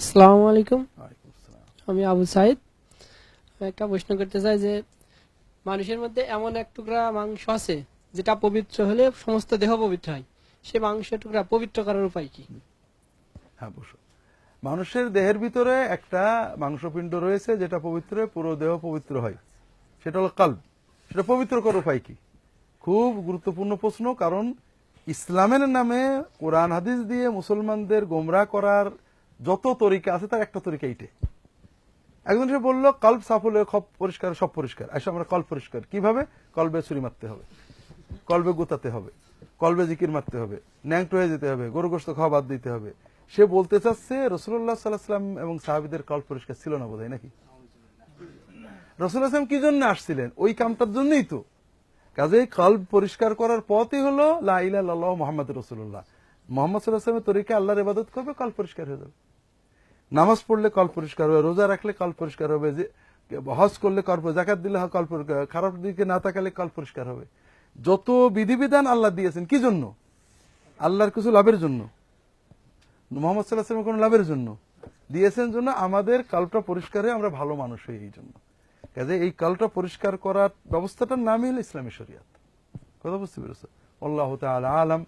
আসসালামু আলাইকুম। আমি আবু সাইদ। একটা প্রশ্ন করতে চাই যে মানুষের মধ্যে এমন এক টুকরা মাংস আছে যেটা পবিত্র হলে সমস্ত দেহ পবিত্র হয়। সে মাংস টুকরা পবিত্র করার উপায় কি? হ্যাঁ বসো। মানুষের দেহের ভিতরে একটা মাংসপিণ্ড রয়েছে যেটা পবিত্র পুরো দেহ পবিত্র হয়। সেটা হলো কাল সেটা পবিত্র করার উপায় কি? খুব গুরুত্বপূর্ণ প্রশ্ন কারণ ইসলামের নামে কোরআন হাদিস দিয়ে মুসলমানদের গোমরা করার যত তরিকা আছে, তার একটা তরিকা এইটে একজন সে বলল, কল্প সাফলে খপ পরিষ্কার, সব পরিষ্কার। আসলে আমরা কল পরিষ্কার। কীভাবে? কলবে ছুরি মারতে হবে কলবে গোতাতে হবে কলবে জিকির মারতে হবে, ন্যাংটো হয়ে যেতে হবে গরু গোস্ত খাওয়া বাদ দিতে হবে। সে বলতে চাচ্ছে রসুল্লাহ সাল্লাহাম এবং সাহাবিদের কল পরিষ্কার ছিল না বোধহয় নাকি? রসুল্লাহ আসলাম কি জন্য আসছিলেন? ওই কামটার জন্যই তো। কাজেই কল্ব পরিষ্কার করার পথই হলো লাহ মোহাম্মদ রসুল্লাহ মোহাম্মদ সাল্লাহামের তরিকে আল্লাহর ইবাদত করবে কল পরিষ্কার হয়ে যাবে। নামাজ পড়লে কল পরিষ্কার হবে, রোজা রাখলে কল পরিষ্কার হবে, যে হজ করলে কল জাকাত দিলে কল পরিষ্কার খারাপ দিকে না তাকালে কল পরিষ্কার হবে। যত বিধিবিধান আল্লাহ দিয়েছেন, কি জন্য? আল্লাহর কিছু লাভের জন্য? মোহাম্মদ সাল্লাহ কোনো লাভের জন্য? দিয়েছেন জন্য আমাদের কালটা পরিষ্কার হয়ে আমরা ভালো মানুষ হই এই জন্য। কাজে এই কালটা পরিষ্কার করার ব্যবস্থাটার নামই হলো ইসলামী শরিয়াত। কথা বুঝতে পেরেছ? আল্লাহ তাআলা আলাম।